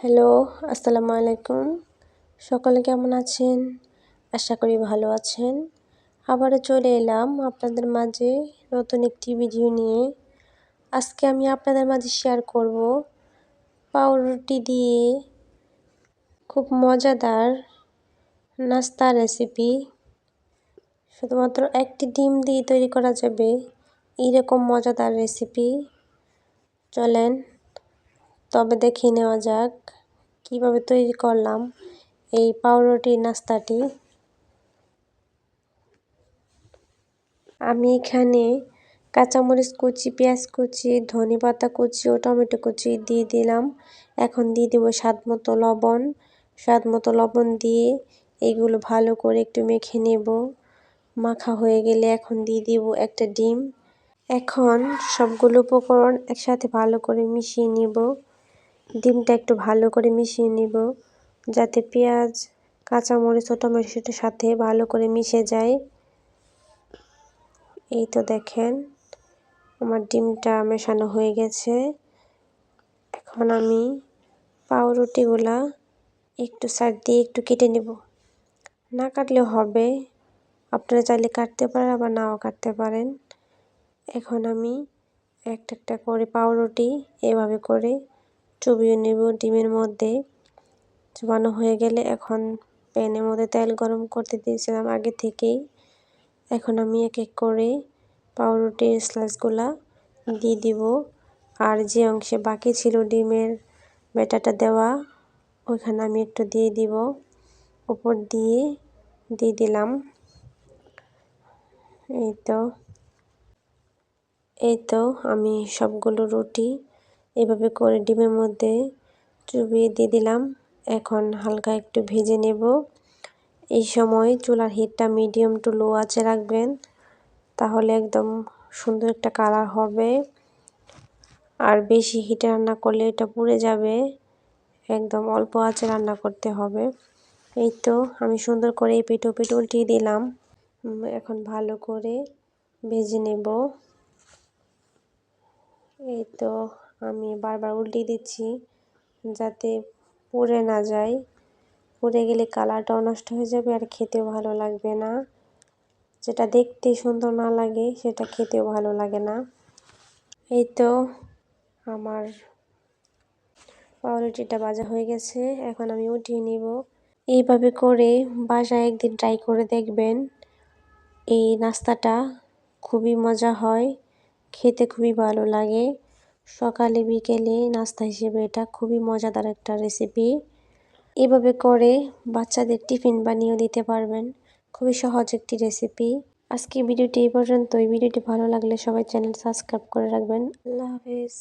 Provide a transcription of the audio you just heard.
Hello, আসসালামু আলাইকুম। সকলে কেমন আছেন? আশা করি ভালো আছেন। আবারও চলে এলাম আপনাদের মাঝে নতুন একটি ভিডিও নিয়ে। আজকে আমি আপনাদের মাঝে শেয়ার করব পাউরুটি দিয়ে খুব মজাদার নাস্তা রেসিপি শুধুমাত্র একটি ডিম দিয়ে তৈরি করা যাবে এইরকম মজাদার রেসিপি চলেন তবে দেখে নেওয়া যাক কীভাবে তৈরি করলাম এই পাউরুটি নাস্তাটি। আমি এখানে কাঁচামরিচ কুচি, পেঁয়াজ কুচি ধনে পাতা কুচি ও টমেটো কুচি দিয়ে দিলাম। এখন দিয়ে দেবো স্বাদ মতো লবণ। স্বাদ মতো লবণ দিয়ে এইগুলো ভালো করে একটু মেখে নেব। মাখা হয়ে গেলে এখন দিয়ে দিব একটা ডিম। এখন সবগুলো উপকরণ একসাথে ভালো করে মিশিয়ে নিব। ডিমটা একটু ভালো করে মিশিয়ে নিব, যাতে পেঁয়াজ, কাঁচামরিচ ও টমেটোর সাথে ভালো করে মিশে যায়। এই তো দেখেন, আমার ডিমটা মেশানো হয়ে গেছে। এখন আমি পাউরুটিগুলা একটু সাইড দিয়ে একটু কেটে নেব। না কাটলেও হবে, আপনারা চাইলে কাটতে পারেন, আবার নাও কাটতে পারেন। এখন আমি একটা একটা করে পাউরুটি এভাবে করে চুবিয়ে নেব ডিমের মধ্যে। চুবানো হয়ে গেলে এখন প্যানের মধ্যে তেল গরম করতে দিয়েছিলাম আগে থেকেই। এখন আমি এক এক করে পাউরুটির স্লাইসগুলা দিয়ে দিব। আর যে অংশে বাকি ছিল ডিমের ব্যাটাটা দেওয়া, ওইখানে আমি একটু দিয়ে দিব। উপর দিয়ে দিয়ে দিলাম। এই তো এই তো আমি সবগুলো রুটি এভাবে করে ডিমের মধ্যে চুবিয়ে দিয়ে দিলাম। এখন হালকা একটু ভেজে নেব। এই সময় চুলার হিটটা মিডিয়াম টু লো আছে রাখবেন, তাহলে একদম সুন্দর একটা কালার হবে। আর বেশি হিটে রান্না করলে এটা পুড়ে যাবে, একদম অল্প আঁচে রান্না করতে হবে। এই তো আমি সুন্দর করে এই পিঠো পিঠ উল্টিয়ে দিলাম। এখন ভালো করে ভেজে নেব। এই তো আমি বারবার উল্টিয়ে দিচ্ছি যাতে পুড়ে না যায়। পুড়ে গেলে কালারটাও নষ্ট হয়ে যাবে আর খেতেও ভালো লাগবে না। যেটা দেখতে সুন্দর না লাগে, সেটা খেতেও ভালো লাগে না। এই তো আমার পাউরুটিটা ভাজা হয়ে গেছে, এখন আমি উঠিয়ে নিব। এইভাবে করে বাসায় একদিন ট্রাই করে দেখবেন। এই নাস্তাটা খুবই মজা হয়, খেতে খুবই ভালো লাগে। সকালে, বিকেলে নাস্তা হিসেবে এটা খুবই মজাদার একটা রেসিপি এভাবে করে বাচ্চাদের টিফিন বানিয়েও দিতে পারবেন। খুবই সহজ একটি রেসিপি আজকে ভিডিওটি এই পর্যন্ত এই ভিডিওটি ভালো লাগলে সবাই চ্যানেল সাবস্ক্রাইব করে রাখবেন। আল্লাহ হাফেজ।